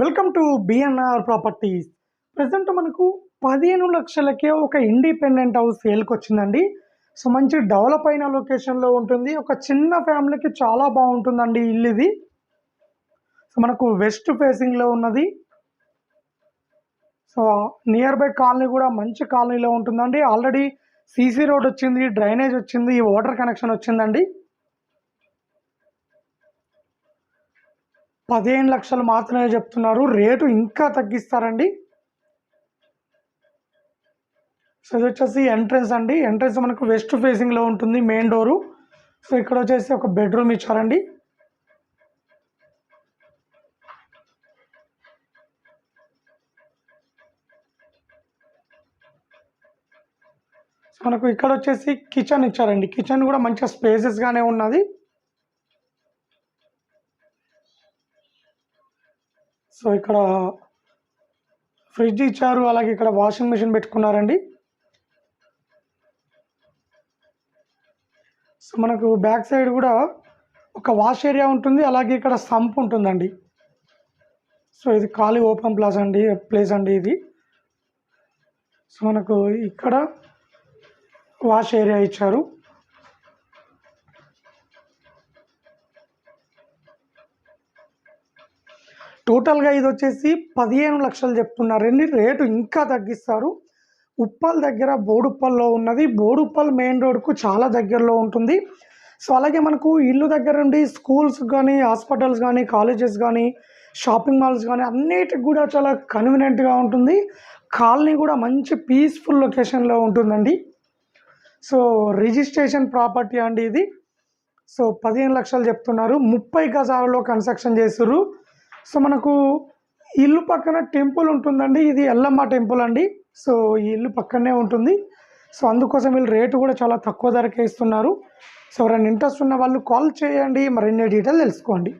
Welcome to BNR properties present మనకు పదిహేను లక్షలకే ఒక ఇండిపెండెంట్ హౌస్ సేల్కి వచ్చిందండి. సో మంచి డెవలప్ అయిన లొకేషన్లో ఉంటుంది. ఒక చిన్న ఫ్యామిలీకి చాలా బాగుంటుందండి ఇల్లు ఇది. సో మనకు వెస్ట్ ఫేసింగ్లో ఉన్నది. సో నియర్ బై కాలనీ కూడా మంచి కాలనీలో ఉంటుందండి. ఆల్రెడీ సీసీ రోడ్ వచ్చింది డ్రైనేజ్ వచ్చింది వాటర్ కనెక్షన్ వచ్చిందండి. పదిహేను లక్షలు మాత్రమే చెప్తున్నారు. రేటు ఇంకా తగ్గిస్తారండి. సో ఇది వచ్చేసి ఎంట్రన్స్ అండి. ఎంట్రన్స్ మనకు వెస్ట్ ఫేసింగ్లో ఉంటుంది మెయిన్ డోరు సో ఇక్కడ వచ్చేసి ఒక బెడ్రూమ్ ఇచ్చారండి. సో మనకు ఇక్కడ వచ్చేసి కిచెన్ ఇచ్చారండి. కిచెన్ కూడా మంచిగా స్పేసెస్గానే ఉన్నది. సో ఇక్కడ ఫ్రిడ్జ్ ఇచ్చారు అలాగే ఇక్కడ వాషింగ్ మిషన్ పెట్టుకున్నారండి. సో మనకు బ్యాక్ సైడ్ కూడా ఒక వాష్ ఏరియా ఉంటుంది అలాగే ఇక్కడ సంప్ ఉంటుందండి. సో ఇది ఖాళీ ఓపెన్ ప్లాస్ అండి ప్లేస్ అండి ఇది. సో మనకు ఇక్కడ వాష్ ఏరియా ఇచ్చారు. టోటల్గా ఇది వచ్చేసి పదిహేను లక్షలు చెప్తున్నారండి. రేటు ఇంకా తగ్గిస్తారు. ఉప్పల్ దగ్గర బోడుప్పల్లో ఉన్నది. బోడుప్పల్ మెయిన్ రోడ్కు చాలా దగ్గరలో ఉంటుంది. సో అలాగే మనకు ఇల్లు దగ్గర నుండి స్కూల్స్ కానీ హాస్పిటల్స్ కానీ కాలేజెస్ కానీ షాపింగ్ మాల్స్ కానీ అన్నిటికి కూడా చాలా కన్వీనియంట్గా ఉంటుంది. కాలనీ కూడా మంచి పీస్ఫుల్ లొకేషన్లో ఉంటుందండి. సో రిజిస్ట్రేషన్ ప్రాపర్టీ అండి ఇది. సో పదిహేను లక్షలు చెప్తున్నారు. ముప్పై గజాలలో కన్స్ట్రక్షన్ చేస్తున్నారు సో మనకు ఇల్లు పక్కన టెంపుల్ ఉంటుందండి. ఇది ఎల్లమ్మ టెంపుల్ అండి. సో ఈ ఇల్లు పక్కనే ఉంటుంది. సో అందుకోసం వీళ్ళు రేటు కూడా చాలా తక్కువ ధరకే ఇస్తున్నారు. సో ఎవరైనా ఇంట్రెస్ట్ ఉన్న వాళ్ళు కాల్ చేయండి. మరిన్ని డీటెయిల్ తెలుసుకోండి.